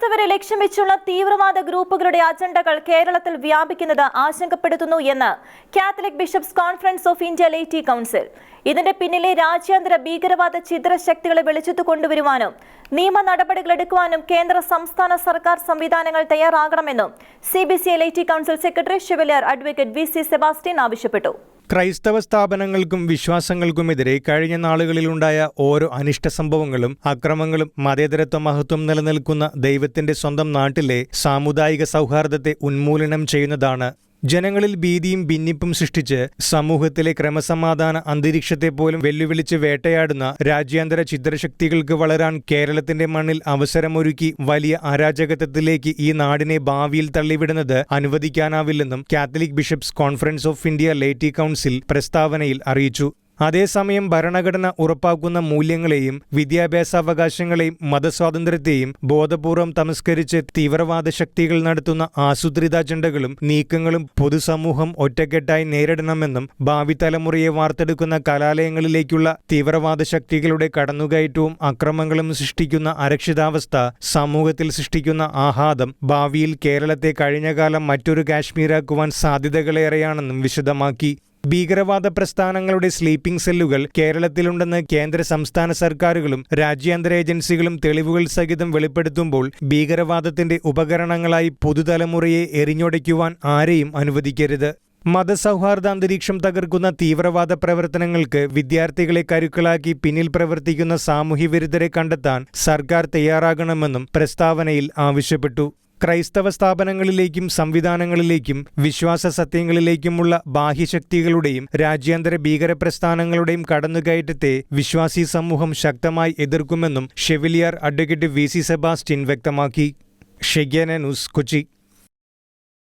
ക്രൈസ്തവരെ ലക്ഷ്യം വെച്ചുള്ള തീവ്രവാദ ഗ്രൂപ്പുകളുടെ അജണ്ടകൾ കേരളത്തിൽ വ്യാപിക്കുന്നത് ആശങ്കപ്പെടുത്തുന്നു എന്ന് Catholic bishops conference of India laity council. ഇതിന്റെ പിന്നിലെ രാജ്യാന്തര ഭീകരവാദ ചിദ്രശക്തികളെ വെളിച്ചത്തു കൊണ്ടുവരുവാനും നിയമ നടപടികൾ എടുക്കുവാനും കേന്ദ്ര സംസ്ഥാന സർക്കാർ സംവിധാനങ്ങൾ തയ്യാറാകണമെന്നും C B C laity council secretary chevalier advocate V C Sebastian ആവശ്യപ്പെട്ടു. ക്രൈസ്തവ സ്ഥാപനങ്ങൾക്കും വിശ്വാസങ്ങൾക്കുമെതിരെ കഴിഞ്ഞ നാളുകളിലുണ്ടായ ഓരോ അനിഷ്ട സംഭവങ്ങളും അക്രമങ്ങളും മതേതരത്വ മഹത്വം നിലനിൽക്കുന്ന ദൈവത്തിന്റെ സ്വന്തം നാട്ടിലെ സാമുദായിക സൗഹാർദ്ദത്തെ ഉന്മൂലനം ചെയ്യുന്നതാണ്. ജനങ്ങളിൽ ഭീതിയും ഭിന്നിപ്പും സൃഷ്ടിച്ച് സമൂഹത്തിലെ ക്രമസമാധാന അന്തരീക്ഷത്തെ പോലും വെല്ലുവിളിച്ച് വേട്ടയാടുന്ന രാജ്യാന്തര ചിത്രശക്തികൾക്ക് വളരാൻ കേരളത്തിന്റെ മണ്ണിൽ അവസരമൊരുക്കി വലിയ അരാജകത്വത്തിലേക്ക് ഈ നാടിനെ ഭാവിയിൽ തള്ളിവിടുന്നത് അനുവദിക്കാനാവില്ലെന്നും Catholic bishops conference of India laity council പ്രസ്താവനയിൽ അറിയിച്ചു. അതേസമയം ഭരണഘടന ഉറപ്പാക്കുന്ന മൂല്യങ്ങളെയും വിദ്യാഭ്യാസാവകാശങ്ങളെയും മതസ്വാതന്ത്ര്യത്തെയും ബോധപൂർവം തമസ്കരിച്ച് തീവ്രവാദ ശക്തികൾ നടത്തുന്ന ആസൂത്രിത അജണ്ടകളും നീക്കങ്ങളും പൊതുസമൂഹം ഒറ്റക്കെട്ടായി നേരിടണമെന്നും ഭാവി തലമുറയെ വാർത്തെടുക്കുന്ന കലാലയങ്ങളിലേക്കുള്ള തീവ്രവാദ ശക്തികളുടെ കടന്നുകയറ്റവും അക്രമങ്ങളും സൃഷ്ടിക്കുന്ന അരക്ഷിതാവസ്ഥ സമൂഹത്തിൽ സൃഷ്ടിക്കുന്ന ആഘാതം ഭാവിയിൽ കേരളത്തെ കഴിഞ്ഞകാലം മറ്റൊരു കാശ്മീരാക്കുവാൻ സാധ്യതകളേറെയാണെന്നും വിശദമാക്കി ഭീകരവാദ പ്രസ്ഥാനങ്ങളുടെ സ്ലീപ്പിംഗ് സെല്ലുകൾ കേരളത്തിലുണ്ടെന്ന് കേന്ദ്ര സംസ്ഥാന സർക്കാരുകളും രാജ്യാന്തര ഏജൻസികളും തെളിവുകൾ സഹിതം വെളിപ്പെടുത്തുമ്പോൾ ഭീകരവാദത്തിന്റെ ഉപകരണങ്ങളായി പുതുതലമുറയെ എറിഞ്ഞൊടയ്ക്കുവാൻ ആരെയും അനുവദിക്കരുത്. മതസൗഹാർദ്ദ അന്തരീക്ഷം തകർക്കുന്ന തീവ്രവാദ പ്രവർത്തനങ്ങൾക്ക് വിദ്യാർത്ഥികളെ കരുക്കളാക്കി പിന്നിൽ പ്രവർത്തിക്കുന്ന സാമൂഹ്യവിരുദ്ധരെ കണ്ടെത്താൻ സർക്കാർ തയ്യാറാകണമെന്നും പ്രസ്താവനയിൽ ആവശ്യപ്പെട്ടു. ക്രൈസ്തവ സ്ഥാപനങ്ങളിലേക്കും സംവിധാനങ്ങളിലേക്കും വിശ്വാസ സത്യങ്ങളിലേക്കുമുള്ള ബാഹ്യശക്തികളുടെയും രാജ്യാന്തര ഭീകരപ്രസ്ഥാനങ്ങളുടെയും കടന്നുകയറ്റത്തെ വിശ്വാസി സമൂഹം ശക്തമായി എതിർക്കുമെന്നും chevalier advocate V C Sebastian വ്യക്തമാക്കി. Shekinah news Kochi.